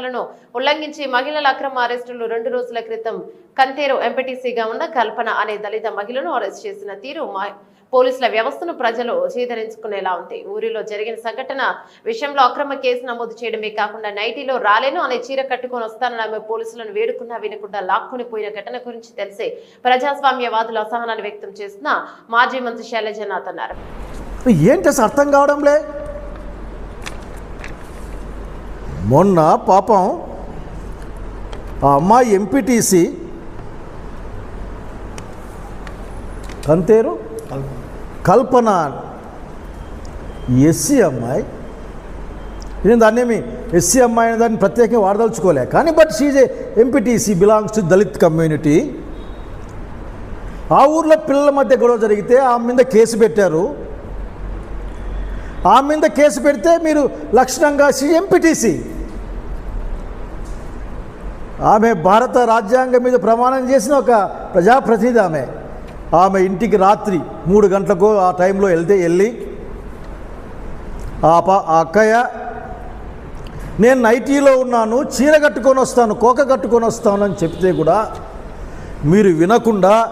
చట్టాలను ఉల్లంఘించి మహిళల అక్రమ అరెస్టులు రెండు రోజుల క్రితం కంతేరు ఎంపీటీసీగా ఉన్న కల్పన అనే దళిత మహిళను అరెస్ట్ చేసిన తీరు మా- పోలీసుల వ్యవస్థను ప్రజలు చేదరించుకునేలా ఉంది. ఊరిలో జరిగిన సంఘటన విషయంలో అక్రమ కేసు నమోదు చేయడమే కాకుండా నైటీలో రాలేను అనే చీర కట్టుకొని వస్తానని ఆమె పోలీసులను వేడుకున్నా వినకుండా లాక్కుని పోయిన ఘటన గురించి తెలిసే ప్రజాస్వామ్యవాదులు అసహనాన్ని వ్యక్తం చేసిన మాజీ మంత్రి శైలజనాథ్ అన్నారు. ఏంటి అర్థం కావడంలే? మొన్న పాపం ఆ అమ్మాయి ఎంపీటీసీ కంతేరు కల్పన. ఎస్సీ అమ్మాయి. నేను దాన్నేమి ఎస్సీ అమ్మాయి అనే దాన్ని ప్రత్యేకంగా వాడదలుచుకోలే. కానీ but she's MPTC belongs to Dalit community ఆ ఊర్లో పిల్లల మధ్య గొడవ జరిగితే ఆమె మీద కేసు పెట్టారు. ఆమె మీద కేసు పెడితే మీరు లక్షణంగా ఎంపీటీసీ ఆమె భారత రాజ్యాంగం మీద ప్రమాణం చేసిన ఒక ప్రజాప్రతినిధి ఆమె. ఆమె ఇంటికి రాత్రి మూడు గంటలకు ఆ టైంలో వెళ్తే వెళ్ళి ఆ ప ఆ అక్కయ్య నేను నైటీలో ఉన్నాను చీర కట్టుకొని వస్తాను కోక కట్టుకొని వస్తాను అని చెప్తే కూడా మీరు వినకుండా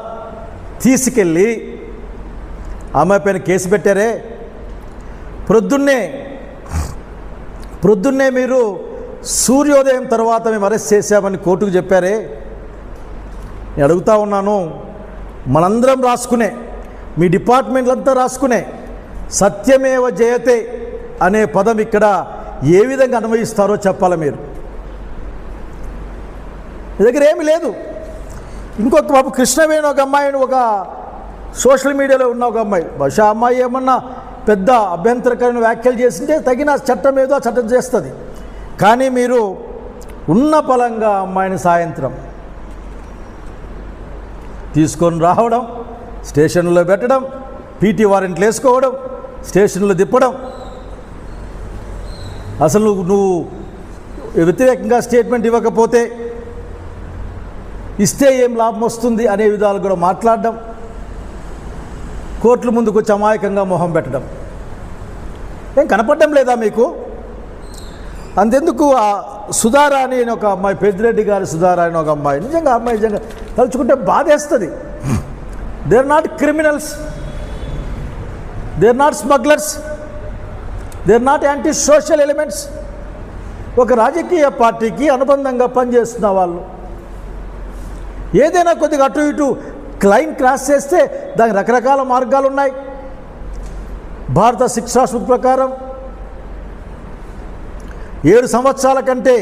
తీసుకెళ్ళి ఆమె పైన కేసు పెట్టారే. ప్రొద్దున్నే ప్రొద్దున్నే మీరు సూర్యోదయం తర్వాత మేము అరెస్ట్ చేశామని కోర్టుకు చెప్పారే. నేను అడుగుతా ఉన్నాను మనందరం రాసుకునే మీ డిపార్ట్మెంట్లంతా రాసుకునే సత్యమేవ జయతే అనే పదం ఇక్కడ ఏ విధంగా అన్వయిస్తారో చెప్పాలి మీరు. మీ దగ్గర ఏమి లేదు. ఇంకొక బాబు కృష్ణవేణి ఒక అమ్మాయిని ఒక సోషల్ మీడియాలో ఉన్న ఒక అమ్మాయి. బహుశా అమ్మాయి ఏమన్నా పెద్ద అభ్యంతరకరమైన వ్యాఖ్యలు చేసింటే తగిన చట్టం ఏదో ఆ చట్టం చేస్తుంది. కానీ మీరు ఉన్న పలంగా అమ్మాయిని సాయంత్రం తీసుకొని రావడం స్టేషన్లో పెట్టడం పీటీ వారెంట్లు వేసుకోవడం స్టేషన్లో తిప్పడం. అసలు నువ్వు నువ్వు వ్యతిరేకంగా స్టేట్మెంట్ ఇవ్వకపోతే ఇస్తే ఏం లాభం వస్తుంది అనే విధాలు కూడా మాట్లాడడం కోర్టుల ముందుకు వచ్చి అమాయకంగా మొహం పెట్టడం. ఏం కనపడడం లేదా మీకు? అంతెందుకు ఆ సుధారా అని ఒక అమ్మాయి పెద్దిరెడ్డి గారి సుధారా అని ఒక అమ్మాయి. నిజంగా అమ్మాయి నిజంగా తలుచుకుంటే బాధేస్తుంది. They are not criminals they are not smugglers they are not anti social elements ఒక రాజకీయ పార్టీకి అనుబంధంగా పనిచేస్తున్న వాళ్ళు ఏదైనా కొద్దిగా అటు ఇటు క్లైమ్ క్రాస్ చేస్తే దానికి రకరకాల మార్గాలు ఉన్నాయి భారత శిక్షా ప్రకారం ఏడు సంవత్సరాల కంటే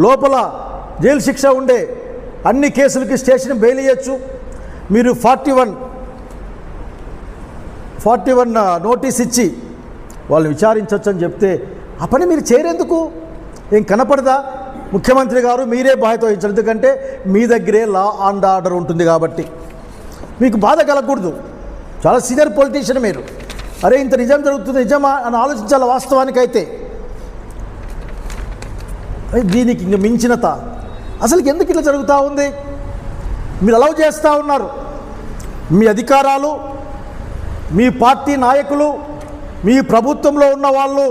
లోపల జైలు శిక్ష ఉండే అన్ని కేసులకి స్టేషన్ బెయిల్ ఇవ్వచ్చు మీరు forty one forty one notice ఇచ్చి వాళ్ళు విచారించవచ్చు అని చెప్తే ఆ పని మీరు చేయరెందుకు? ఏం కనపడదా? ముఖ్యమంత్రి గారు మీరే బాధ్యత వహించారు ఎందుకంటే మీ దగ్గరే లా అండ్ ఆర్డర్ ఉంటుంది కాబట్టి. మీకు బాధ కలగకూడదు. చాలా సీనియర్ పొలిటీషియన్ మీరు. అరే ఇంత నిజం జరుగుతుంది నిజమా? అని ఆలోచించాలి వాస్తవానికైతే? దీనికి ఇంక మించినత. అసలు ఎందుకు ఇట్లా జరుగుతూ ఉంది? మీరు అలౌ చేస్తూ ఉన్నారు. మీ అధికారాలు మీ పార్టీ నాయకులు మీ ప్రభుత్వంలో ఉన్న వాళ్ళు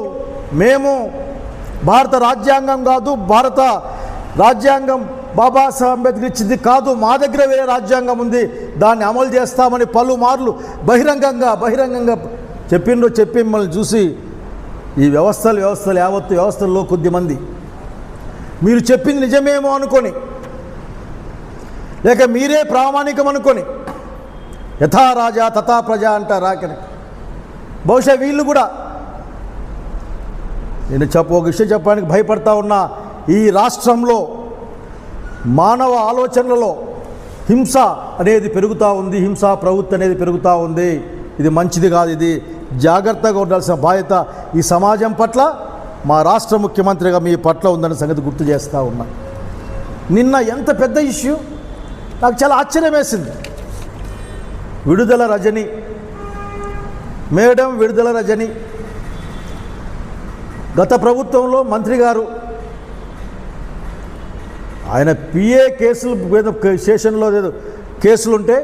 మేము భారత రాజ్యాంగం కాదు భారత రాజ్యాంగం బాబాసాహెబ్ అంబేద్కర్ ఇచ్చింది కాదు మా దగ్గర వేరే రాజ్యాంగం ఉంది దాన్ని అమలు చేస్తామని పలుమార్లు బహిరంగంగా బహిరంగంగా చెప్పిండ్రు చెప్పి మిమ్మల్ని చూసి ఈ వ్యవస్థలు వ్యవస్థలు యావత్తు వ్యవస్థల్లో కొద్దిమంది మీరు చెప్పింది నిజమేమో అనుకొని లేక మీరే ప్రామాణికం అనుకొని యథా రాజా తథా ప్రజ అంటారు రాకని. బహుశా వీళ్ళు కూడా నేను చెప్ప ఒక విషయం చెప్పడానికి భయపడతా ఉన్నా ఈ రాష్ట్రంలో మానవ ఆలోచనలలో హింస అనేది పెరుగుతూ ఉంది హింస ప్రవృత్తి అనేది పెరుగుతూ ఉంది. ఇది మంచిది కాదు ఇది జాగ్రత్తగా ఉండాల్సిన బాధ్యత ఈ సమాజం పట్ల. మా రాష్ట్ర ముఖ్యమంత్రిగా మీ పట్ల ఉందన్న సంగతి గుర్తు చేస్తూ ఉన్నా. నిన్న ఎంత పెద్ద ఇష్యూ? నాకు చాలా ఆశ్చర్యం వేసింది. విడుదల రజని మేడం విడుదల రజని గత ప్రభుత్వంలో మంత్రి గారు ఆయన పిఏ కేసులు మీద స్టేషన్లో కేసులుంటే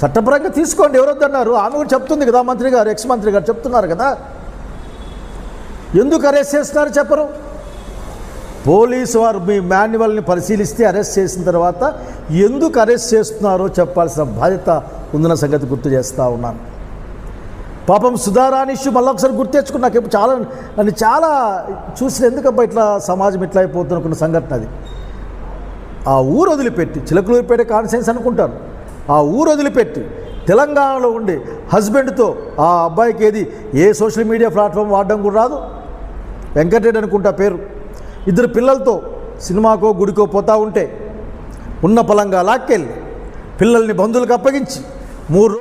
చట్టపరంగా తీసుకోండి ఎవరొద్దన్నారు. ఆమె కూడా చెప్తుంది కదా మంత్రి గారు ఎక్స్ మంత్రి గారు చెప్తున్నారు కదా. ఎందుకు అరెస్ట్ చేస్తున్నారు చెప్పరు? పోలీసు వారు మీ మాన్యువల్ని పరిశీలిస్తే అరెస్ట్ చేసిన తర్వాత ఎందుకు అరెస్ట్ చేస్తున్నారో చెప్పాల్సిన బాధ్యత ఉందన్న సంగతి గుర్తు చేస్తూ ఉన్నాను. పాపం సుధారాణి ఇష్యూ మళ్ళీ ఒకసారి గుర్తు తెచ్చుకుని నాకు ఇప్పుడు చాలా నన్ను చాలా చూసిన ఎందుకబ్బా ఇట్లా సమాజం ఇట్లా అయిపోతుంది అనుకున్న సంఘటన అది. ఆ ఊరు వదిలిపెట్టి చిలకలూరిపేట కాన్సెన్స్ అనుకుంటారు. ఆ ఊరు వదిలిపెట్టి తెలంగాణలో ఉండి హస్బెండ్తో ఆ అబ్బాయికి ఏది ఏ సోషల్ మీడియా ప్లాట్ఫామ్ వాడడం కూడా రాదు. వెంకటరెడ్డి అనుకుంటా పేరు. ఇద్దరు పిల్లలతో సినిమాకో గుడికో పోతా ఉంటే ఉన్న పలంగా లాక్కెళ్ళి పిల్లల్ని బంధువులకు అప్పగించి మూడు